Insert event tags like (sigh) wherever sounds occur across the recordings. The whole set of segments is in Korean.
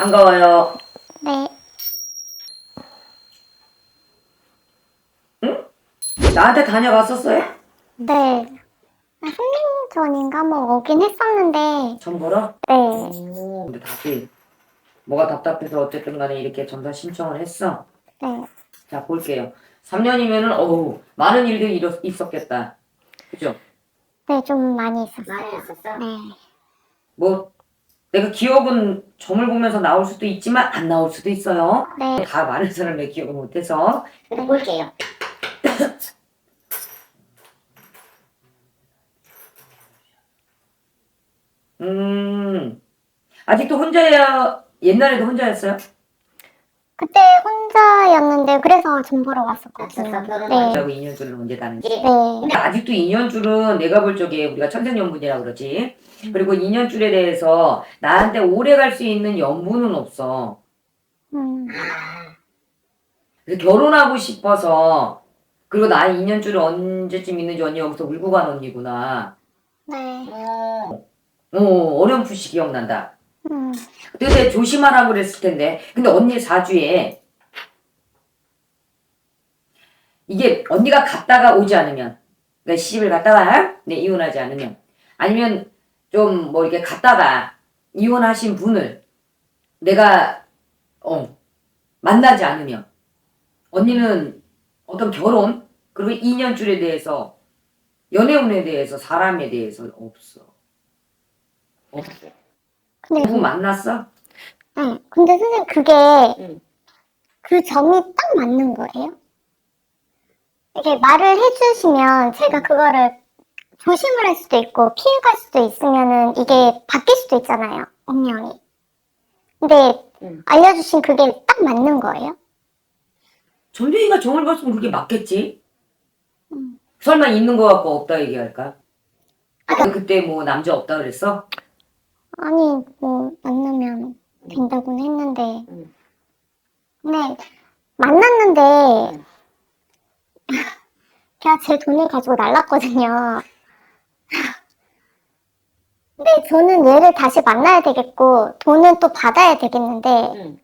반가워요. 네. 나한테 다녀갔었어요? 네. 한 3년 전인가 뭐 오긴 했었는데, 전 보러? 네. 오, 근데 다시 뭐가 답답해서 어쨌든 간에 이렇게 전사 신청을 했어. 네. 자, 볼게요. 3년이면은, 어우, 많은 일들이 일어, 있었겠다. 그죠? 네, 좀 많이 있었어요. 많이 있었어? 네. 뭐, 내가 기억은 점을 보면서 나올 수도 있지만, 안 나올 수도 있어요. 네. 다 많은 사람의 기억을 못해서. 그래 볼게요. 음, 아직도 혼자야, 옛날에도 혼자였어요? 그때 혼자였는데, 그래서 좀 보러 왔었거든요. 결혼을 네. 라고 2년줄을 언제 다는지. 예. 네. 근데 아직도 2년줄은 내가 볼 적에 우리가 천생연분이라고 그러지. 그리고 2년줄에 대해서 나한테 오래 갈 수 있는 연분은 없어. 음, 그래서 결혼하고 싶어서 그리고 나 2년줄이 언제쯤 있는지 언니 여기서 울고 간 언니구나. 네. 어, 어, 어렴풋이 기억난다. 음, 그때 조심하라고 그랬을 텐데. 근데 언니 사주에 이게 언니가 갔다가 오지 않으면 그러니까 시집을 갔다가 네, 이혼하지 않으면 아니면 좀 뭐 이렇게 갔다가 이혼하신 분을 내가 어 만나지 않으면 언니는 어떤 결혼 그리고 인연줄에 대해서 연애운에 대해서 사람에 대해서 없어. 없어. 근데, 누구 만났어? 네. 근데 선생님, 그게, 응. 그 점이 딱 맞는 거예요? 이게 말을 해주시면 제가 그거를 조심을 할 수도 있고 피해갈 수도 있으면은 이게 바뀔 수도 있잖아요, 운명이. 근데 응. 알려주신 그게 딱 맞는 거예요? 전쟁이가 정을 봤으면 그게 맞겠지? 음. 설마 있는 거 같고 없다 얘기할까? 그때 뭐 남자 없다 그랬어? 아니, 뭐, 만나면 된다고는 했는데. 음. 근데, 만났는데, (laughs) 걔가 제 돈을 가지고 날랐거든요. (laughs) 근데 저는 얘를 다시 만나야 되겠고, 돈은 또 받아야 되겠는데, 응.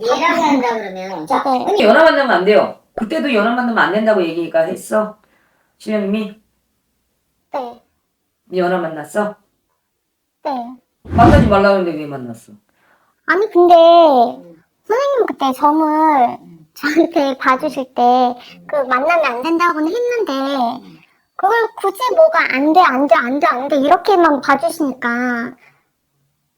얘라고 한다 그러면 자 네. 아니 연하 만나면 안 돼요. 그때도 연하 만나면 안 된다고 얘기가 했어. 신령님이 네, 네 연하 만났어? 네. 만나지 말라고 했는데 왜 만났어? 아니, 근데, 선생님 그때 점을 저한테 봐주실 때, 그, 만나면 안 된다고는 했는데, 그걸 굳이 뭐가 안 돼, 안 돼, 안 돼, 안 돼, 이렇게만 봐주시니까.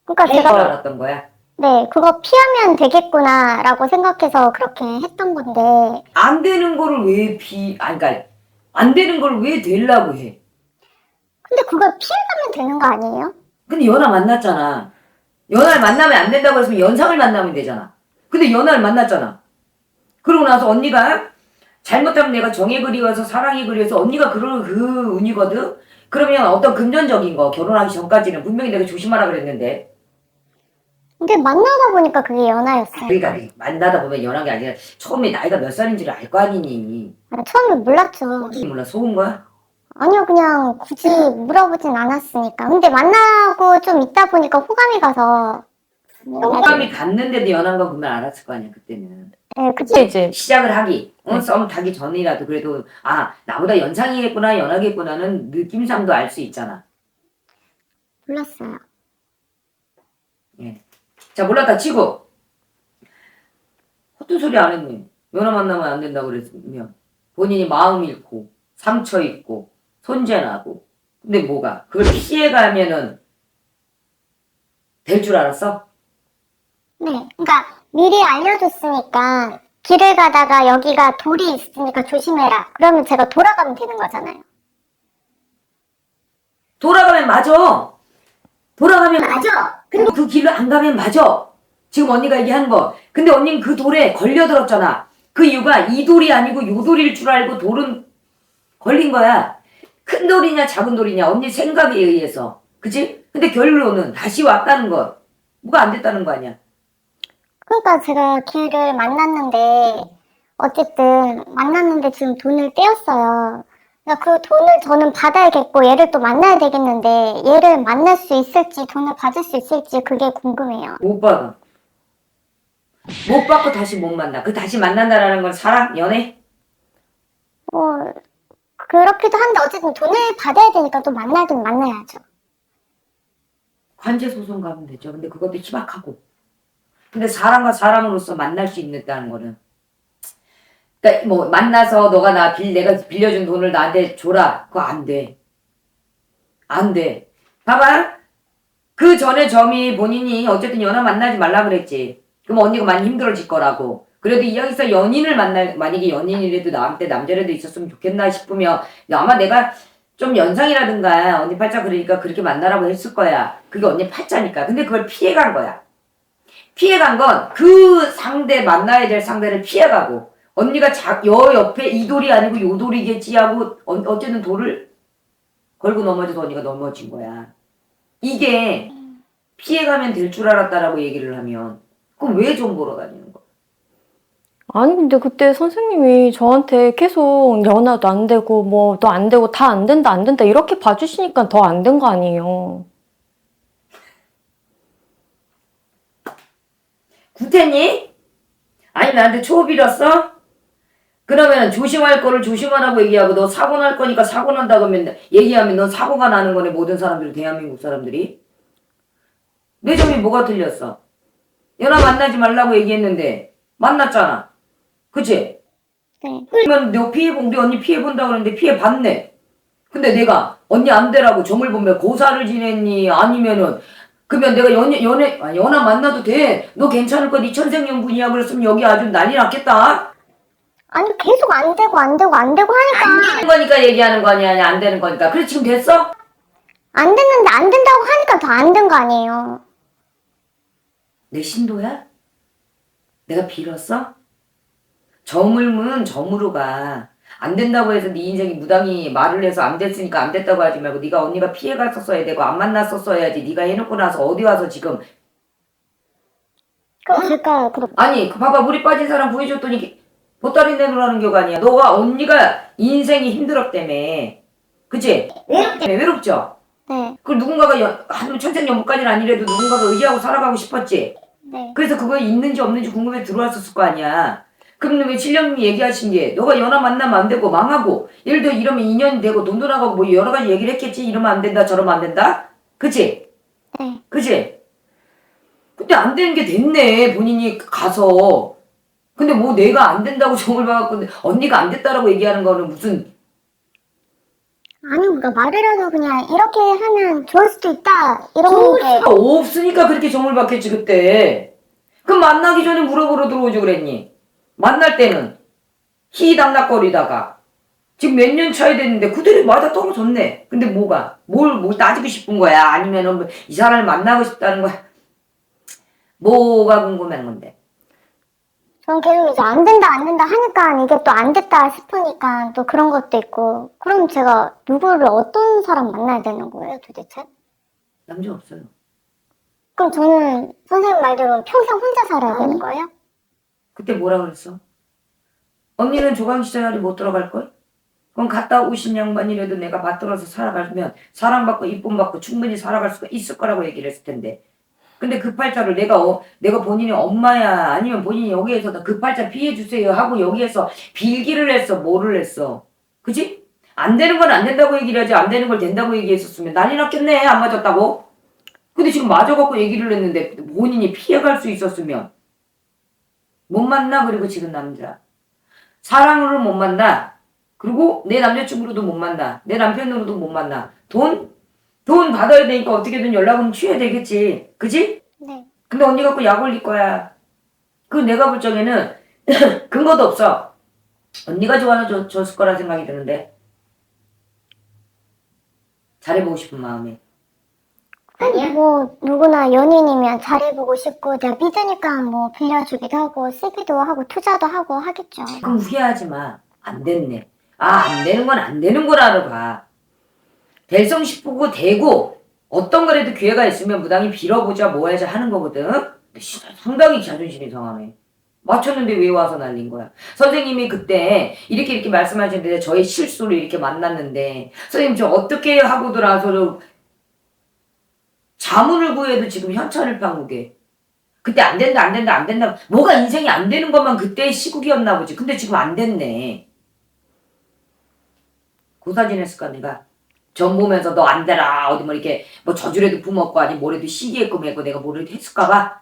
그러니까 제가, 알았던 거야. 네, 그거 피하면 되겠구나라고 생각해서 그렇게 했던 건데, 안 되는 거를 왜 비, 아니 그러니까 안 되는 걸 왜 되려고 해? 근데 그걸 피해가면 되는 거 아니에요? 근데 연하 만났잖아. 연하를 만나면 안 된다고 했으면 연상을 만나면 되잖아. 근데 연하를 만났잖아. 그러고 나서 언니가 잘못하면 내가 정에 그리워서 사랑에 그리워서 언니가 그런 그 운이거든? 그러면 어떤 금전적인 거 결혼하기 전까지는 분명히 내가 조심하라 그랬는데 근데 만나다 보니까 그게 연하였어요. 그러니까 만나다 보면 연하게 아니라 처음에 나이가 몇 살인지를 알 거 아니니 아, 처음에 몰랐죠. 몰라 속은 거야? 아니요, 그냥 굳이 물어보진 않았으니까. 근데 만나고 좀 있다 보니까 호감이 가서. 호감이 갔는데도 연한 건 그만 알았을 거 아니야 그때는 네, 그때 이제 시작을 하기 어, 네. 썸 타기 전이라도 그래도 아 나보다 연상이겠구나 연하겠구나는 느낌상도 알 수 있잖아 몰랐어요. 예. 자 몰랐다 치고 헛된 소리 안 했네 연하 만나면 안 된다고 그랬으면 본인이 마음 잃고 상처 입고 손재나고 근데 뭐가 그걸 피해가면은 될 줄 알았어? 네, 그러니까 미리 알려줬으니까 길을 가다가 여기가 돌이 있으니까 조심해라. 그러면 제가 돌아가면 되는 거잖아요. 돌아가면 맞아 돌아가면 맞아. 그리고 그 길로 안 가면 맞아. 지금 언니가 얘기한 거. 근데 언니는 그 돌에 걸려들었잖아. 그 이유가 이 돌이 아니고 요 돌일 줄 알고 돌은 걸린 거야. 큰 돌이냐 작은 돌이냐 언니 생각에 의해서. 그치? 근데 결론은 다시 왔다는 거. 뭐가 안 됐다는 거 아니야. 그러니까 제가 걔를 만났는데 어쨌든 만났는데 지금 돈을 떼었어요. 그러니까 그 돈을 저는 받아야겠고 얘를 또 만나야 되겠는데 얘를 만날 수 있을지 돈을 받을 수 있을지 그게 궁금해요. 못 받아. 못 받고 다시 못 만나. 그 다시 만난다라는 건 사랑, 연애? 뭐 그렇기도 한데 어쨌든 돈을 받아야 되니까 또 만나긴 만나야죠. 관제 소송 가면 되죠. 근데 그것도 희박하고. 근데 사람과 사람으로서 만날 수 있다는 거는. 그러니까 뭐 만나서 너가 나 빌, 내가 빌려준 돈을 나한테 줘라. 그거 안 돼. 안 돼. 봐봐. 그 전에 점이 본인이 어쨌든 연하 만나지 말라 그랬지. 그럼 언니가 많이 힘들어질 거라고. 그래도 이왕에서 연인을 만날, 만약에 연인이라도 나한테 남자라도 있었으면 좋겠나 싶으면 아마 내가 좀 연상이라든가 언니 팔자 그러니까 그렇게 만나라고 했을 거야. 그게 언니 팔자니까. 근데 그걸 피해간 거야. 피해간 건 그 상대 만나야 될 상대를 피해가고 언니가 자, 여 옆에 이 돌이 아니고 요 돌이겠지 하고 어, 어쨌든 돌을 걸고 넘어져서 언니가 넘어진 거야. 이게 피해가면 될 줄 알았다라고 얘기를 하면 그럼 왜좀 보러 거야? 아니 근데 그때 선생님이 저한테 계속 연하도 안 되고 뭐 너 안 되고 다 안 된다 안 된다 이렇게 봐주시니까 더 안 된 거 아니에요. 구태니? 아니 나한테 초업 빌었어? 그러면 조심할 거를 조심하라고 얘기하고 너 사고 날 거니까 사고 난다 그러면 얘기하면 넌 사고가 나는 거네 모든 사람들이 대한민국 사람들이 내 점이 뭐가 틀렸어? 연하 만나지 말라고 얘기했는데 만났잖아 그치? 네. 그러면 너 피해본 우리 언니 피해본다 그러는데 피해봤네 근데 내가 언니 안 되라고 점을 보면 고사를 지냈니 아니면은 그러면 내가 연애 연애 아, 연하 만나도 돼. 너 괜찮을 거니 천생연분이야. 그랬으면 여기 아주 난리 났겠다. 아니 계속 안 되고 안 되고 안 되고 하니까 안 되는 거니까 얘기하는 거 아니야, 아니야 안 되는 거니까. 그래 지금 됐어? 안 됐는데 안 된다고 하니까 더 안 된 거 아니에요. 내 신도야? 내가 빌었어? 저물면 저무로 가. 안 된다고 해서 네 인생이 무당이 말을 해서 안 됐으니까 안 됐다고 하지 말고 네가 언니가 피해갔었어야 되고 안 만났었어야지. 네가 해놓고 나서 어디 와서 지금 그렇게 아니 그 봐봐 물이 빠진 사람 구해줬더니 보따리 내놓으라는 게 아니야 너가 언니가 인생이 힘들었다며 그치? 외롭게 네, 외롭죠? 네, 그 누군가가 연, 한 천생연분까지는 아니래도 누군가가 의지하고 살아가고 싶었지 네. 그래서 그거 있는지 없는지 궁금해 들어왔었을 거 아니야 그럼 왜 칠령님이 얘기하신 게 너가 연하 만나면 안 되고 망하고 예를 들어 이러면 인연이 되고 돈도 나가고 뭐 여러 가지 얘기를 했겠지 이러면 안 된다 저러면 안 된다 그치? 네. 그치? 근데 안 되는 게 됐네 본인이 가서 근데 뭐 내가 안 된다고 (laughs) 정을 봐갖고 언니가 안 됐다라고 얘기하는 거는 무슨 아니 그러니까 말이라도 그냥 이렇게 하면 좋을 수도 있다 이런 게 없으니까 그렇게 정을 받겠지 그때 그럼 만나기 전에 물어보러 들어오지 그랬니 만날 때는 희당락거리다가 지금 몇 년 차이 됐는데 그대로 맞아 떨어졌네. 근데 뭐가? 뭘, 뭘 따지고 싶은 거야? 아니면은 뭐이 사람을 만나고 싶다는 거야? 뭐가 궁금한 건데? 전 계속 이제 안 된다 안 된다 하니까 이게 또 안 됐다 싶으니까 또 그런 것도 있고. 그럼 제가 누구를 어떤 사람 만나야 되는 거예요 도대체? 남자 없어요. 그럼 저는 선생님 말대로 평생 혼자 살아야 되는 거예요? 그때 뭐라 그랬어? 언니는 조강시장에 못 들어갈걸? 그럼 갔다 오신 양반이라도 내가 받들어서 살아가면 사랑받고 이쁨받고 충분히 살아갈 수가 있을 거라고 얘기를 했을 텐데. 근데 그 팔자를 내가 어, 내가 본인이 엄마야? 아니면 본인이 여기에서 그 팔자 피해 주세요 하고 여기에서 빌기를 했어? 뭐를 했어? 그지? 안 되는 건 안 된다고 얘기를 하지 안 되는 걸 된다고 얘기했었으면 난리 났겠네. 안 맞았다고? 근데 지금 맞아갖고 얘기를 했는데 본인이 피해갈 수 있었으면 못 만나 그리고 지금 남자. 사랑으로 못 만나. 그리고 내 남자친구로도 못 만나. 내 남편으로도 못 만나. 돈? 돈 받아야 되니까 어떻게든 연락은 취해야 되겠지. 그지? 네. 근데 언니 갖고 약 올릴 거야. 그 내가 볼 적에는 (clears throat) 근거도 없어. 언니가 좋아서 줬- 줬을 거라 생각이 드는데. 잘해보고 싶은 마음에 아니야? 뭐 누구나 연인이면 잘해보고 싶고 내가 믿으니까 뭐 빌려주기도 하고 쓰기도 하고 투자도 하고 하겠죠. 그럼 후회하지 마. 안 됐네. 아, 안 되는 건 안 되는 거라고 봐. 될성 싶고 되고 어떤 거라도 기회가 있으면 무당히 빌어보자 뭐 해자 하는 거거든. 근데 씨, 상당히 자존심이 상하네. 맞췄는데 왜 와서 날린 거야? 선생님이 그때 이렇게 이렇게 말씀하셨는데 저의 실수를 이렇게 만났는데 선생님 저 어떻게 하고 들어와서 자문을 구해도 지금 현찰을 판국에 그때 안 된다 안 된다 안 된다. 뭐가 인생이 안 되는 것만 그때의 시국이었나 보지. 근데 지금 안 됐네. 고사지냈을까 내가? 전 보면서 너 안 되라. 어디 뭐 이렇게 뭐 저주라도 부먹고 아니 뭐라도 시기했고 매고 내가 뭐라도 했을까봐?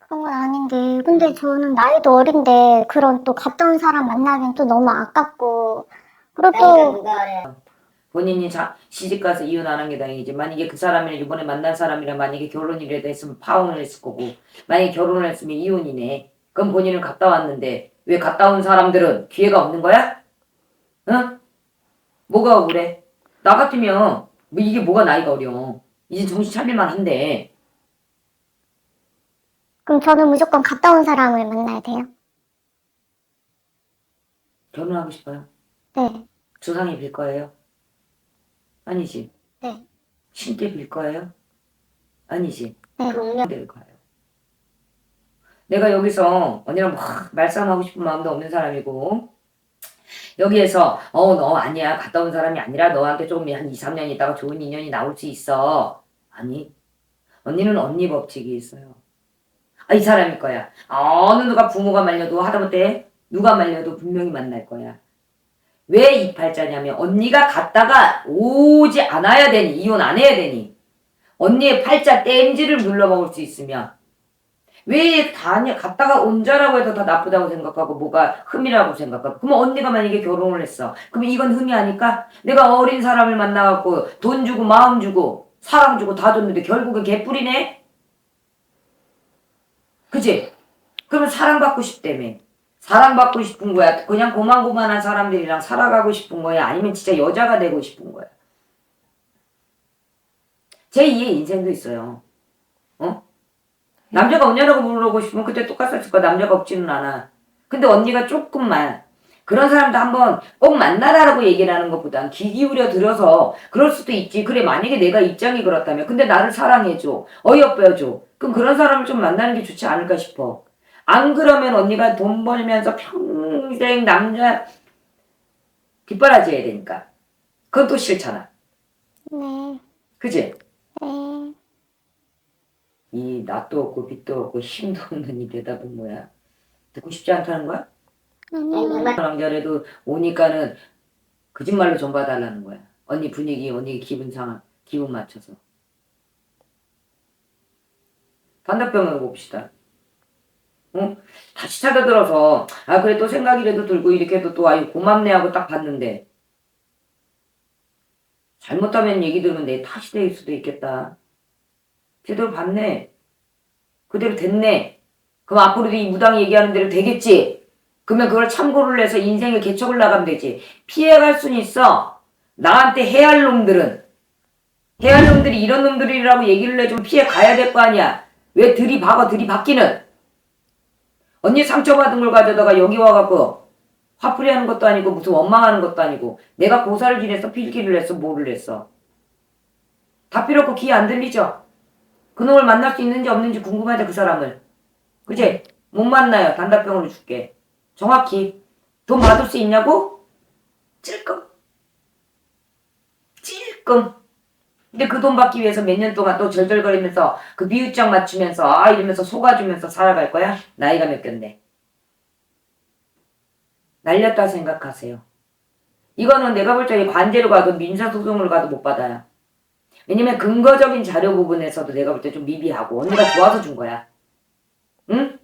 그런 건 아닌데. 근데 저는 나이도 어린데 그런 또 갔다 온 사람 만나긴 또 너무 아깝고. 그리고 또 누가 그래? 본인이 자, 시집가서 이혼 안 한 게 다행이지. 만약에 그 사람이랑 이번에 만난 사람이랑 만약에 결혼이라도 했으면 파혼을 했을 거고, 만약에 결혼을 했으면 이혼이네. 그럼 본인은 갔다 왔는데, 왜 갔다 온 사람들은 기회가 없는 거야? 응? 뭐가 억울해? 나 같으면, 뭐 이게 뭐가 나이가 어려. 이제 정신 차릴만 한데, 그럼 저는 무조건 갔다 온 사람을 만나야 돼요. 결혼하고 싶어요? 네. 조상이 빌 거예요? 아니지. 네. 신께 빌 거예요? 아니지. 네. 동료 될 거예요. 내가 여기서 언니랑 막 말싸움하고 싶은 마음도 없는 사람이고 여기에서 어 너 아니야 갔다 온 사람이 아니라 너한테 조금 한 2, 3년 있다가 좋은 인연이 나올 수 있어. 아니 언니는 언니 법칙이 있어요. 아 이 사람일 거야. 어느 누가 부모가 말려도 하다못해 누가 말려도 분명히 만날 거야. 왜 이 팔자냐면 언니가 갔다가 오지 않아야 되니 이혼 안 해야 되니 언니의 팔자 땜지를 눌러먹을 수 있으면 왜 다냐 갔다가 온 자라고 해도 다 나쁘다고 생각하고 뭐가 흠이라고 생각하고 그러면 언니가 만약에 결혼을 했어 그러면 이건 흠이 아닐까? 내가 어린 사람을 만나갖고 돈 주고 마음 주고 사랑 주고 다 줬는데 결국은 개뿔이네? 그지? 그러면 사랑받고 싶다며 사랑받고 싶은 거야 그냥 고만고만한 사람들이랑 살아가고 싶은 거야 아니면 진짜 여자가 되고 싶은 거야 제2의 인생도 있어요. 어? 남자가 언니라고 부르고 싶으면 그때 똑같았을 거야. 남자가 없지는 않아. 근데 언니가 조금만 그런 사람도 한번 꼭 만나라라고 얘기를 하는 것보단 귀 기울여 들어서 그럴 수도 있지. 그래 만약에 내가 입장이 그렇다면 근데 나를 사랑해줘. 어이없어줘. 그럼 그런 사람을 좀 만나는 게 좋지 않을까 싶어. 안 그러면 언니가 돈 벌면서 평생 남자 뒷바라지 해야 되니까. 그건 또 싫잖아. 네. 그지? 네. 이 낯도 없고 빛도 없고 힘도 없는 이 대답은 뭐야? 듣고 싶지 않다는 거야? 아니요. 남자래도 오니까는 거짓말로 좀 봐달라는 거야. 언니 분위기, 언니 기분 상하, 기분 맞춰서. 반대병을 봅시다. 응? 다시 찾아들어서 아 그래 또 생각이라도 들고 이렇게 해도 또 아유 고맙네 하고 딱 봤는데 잘못하면 얘기 들으면 내 탓이 될 수도 있겠다. 제대로 봤네. 그대로 됐네. 그럼 앞으로도 이 무당 얘기하는 대로 되겠지. 그러면 그걸 참고를 해서 인생의 개척을 나가면 되지. 피해갈 수는 있어. 나한테 해할 놈들은. 해할 놈들이 이런 놈들이라고 얘기를 해주면 피해 가야 될 거 아니야. 왜 들이박아 들이박기는. 언니 상처받은 걸 가져다가 여기 와갖고 화풀이 하는 것도 아니고 무슨 원망하는 것도 아니고 내가 고사를 지냈어 필기를 했어 뭐를 했어. 다 필요 없고 귀 안 들리죠? 그놈을 만날 수 있는지 없는지 궁금하다 그 사람을. 그지? 못 만나요. 단답병으로 줄게. 정확히. 돈 받을 수 있냐고? 찔끔. 찔끔. 근데 그 돈 받기 위해서 몇 년 동안 또 절절거리면서 그 미웃장 맞추면서 아 이러면서 속아주면서 살아갈 거야? 나이가 몇 갠데. 날렸다 생각하세요. 이거는 내가 볼 적에 관제로 가도 민사소송을 가도 못 받아요. 왜냐면 근거적인 자료 부분에서도 내가 볼 때 좀 미비하고 언니가 좋아서 준 거야. 응?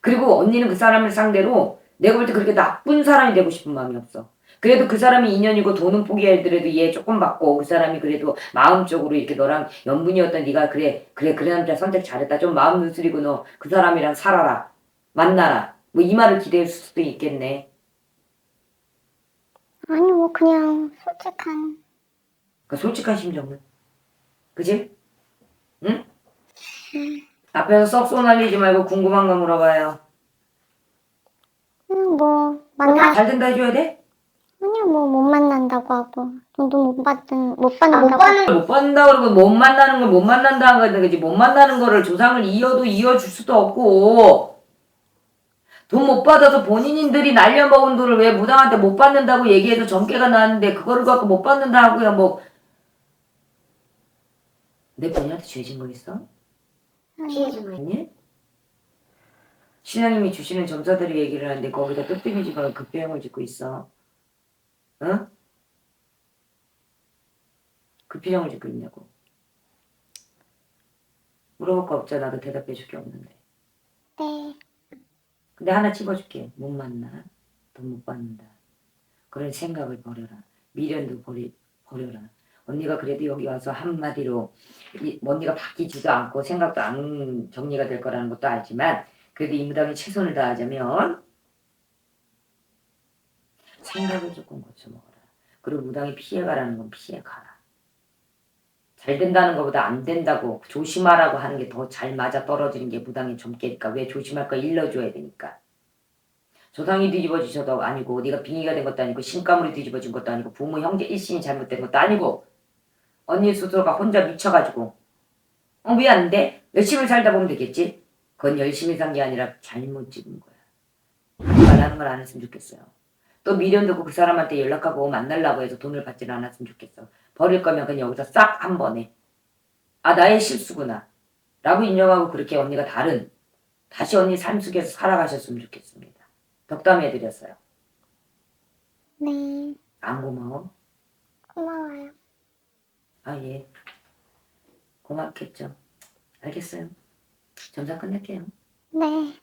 그리고 언니는 그 사람을 상대로 내가 볼 때 그렇게 나쁜 사람이 되고 싶은 마음이 없어. 그래도 그 사람이 인연이고 돈은 포기하더라도 얘 조금 받고 그 사람이 그래도 마음적으로 이렇게 너랑 연분이었던 네가 그래 그래 그래 남자 선택 잘했다 좀 마음 누스리고 너 그 사람이랑 살아라 만나라 뭐 이 말을 기대할 수도 있겠네. 아니 뭐 그냥 솔직한 그 솔직한 심정은. 그지? 응? 앞에서 썩소 날리지 말고 궁금한 거 물어봐요. 그냥 뭐 만나 잘 된다 해줘야 돼? 아니요 뭐못 만난다고 하고 돈도 못 받든 못못 받는다고 받는 못 받는다 그러면 못 만나는 걸 못 만난다는 거지. 못 만나는 거를 조상을 이어도 이어줄 수도 없고. 돈 못 받아서 본인들이 날려먹은 돈을 왜 무당한테 못 받는다고 얘기해서 전개가 나왔는데 그거를 갖고 못 받는다 하고요 뭐. 내 본인한테 죄진 거 있어? 피해주고 아니? 신랑님이 주시는 점사들이 얘기를 하는데 거기다 뜨뜨미지가 급비용을 짓고 있어. 응? 급비용을 짓고 있냐고. 물어볼 거 없잖아. 나도 대답해 줄 게 없는데. 네. 근데 하나 집어줄게. 못 만나. 돈 못 받는다. 그런 생각을 버려라. 미련도 버리, 버려라. 언니가 그래도 여기 와서 한마디로 이, 언니가 바뀌지도 않고 생각도 안 정리가 될 거라는 것도 알지만 그래도 이 무당이 최선을 다하자면 생각을 조금 고쳐먹어라. 그리고 무당이 피해가라는 건 피해가라. 잘 된다는 것보다 안 된다고 조심하라고 하는 게 더 잘 맞아 떨어지는 게 무당의 점괘니까 왜 조심할 거 일러줘야 되니까. 조상이 뒤집어지셔도 아니고 네가 빙의가 된 것도 아니고 신감으로 뒤집어진 것도 아니고 부모 형제 일신이 잘못된 것도 아니고 언니 스스로가 혼자 미쳐가지고 어 왜 안 돼? 열심히 살다 보면 되겠지? 그건 열심히 산 게 아니라 잘못 찍은 거야. 말하는 걸 안 했으면 좋겠어요. 또 미련 듣고 그 사람한테 연락하고 만나려고 해서 돈을 받지는 않았으면 좋겠어. 버릴 거면 그냥 여기서 싹 한 번에 아 나의 실수구나 라고 인정하고 그렇게 언니가 다른 다시 언니 삶 속에서 살아가셨으면 좋겠습니다. 덕담해드렸어요. 네. 안 고마워? 고마워요. 아 예. 고맙겠죠. 알겠어요. 점사 끝낼게요. 네.